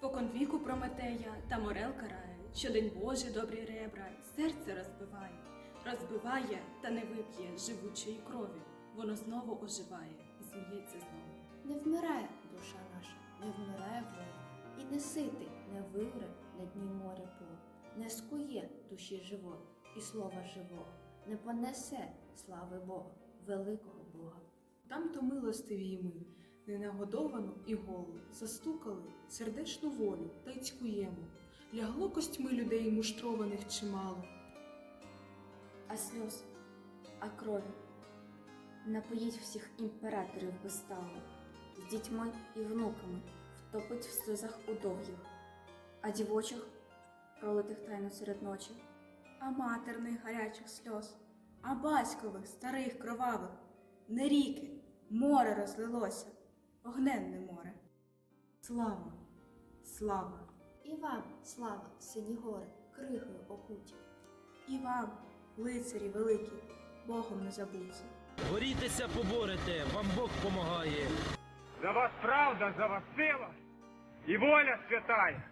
Спокон віку Прометея та морел карає, щодень Божий добрі ребра, серце розбиває, розбиває та не вип'є живучої крові. Воно знову оживає і сміється знову. Не вмирає душа наша, не вмирає воля, і не ситий, не вивре на дні моря пол, не скує душі живої і слова живого, не понесе слави Бога, великого Бога. Там то милостиві ми, ненагодовану і голу, застукали сердечну волю та й цькуємо. Лягло костьми людей муштрованих чимало. а сльоз, а крові. Напоїть всіх імператорів безстало, з дітьми і внуками втопить в сльозах удовгих, а дівочих, пролитих тайно серед ночі, А матерних гарячих сльоз, а батькових старих кровавих, не ріки, море розлилося, огненне море. Слава, слава! І вам, слава, сині гори, кригою окуті. І вам, лицарі великі, Богом не забуті. Борітеся, поборете, вам Бог помагає. За вас правда, за вас сила і воля святая.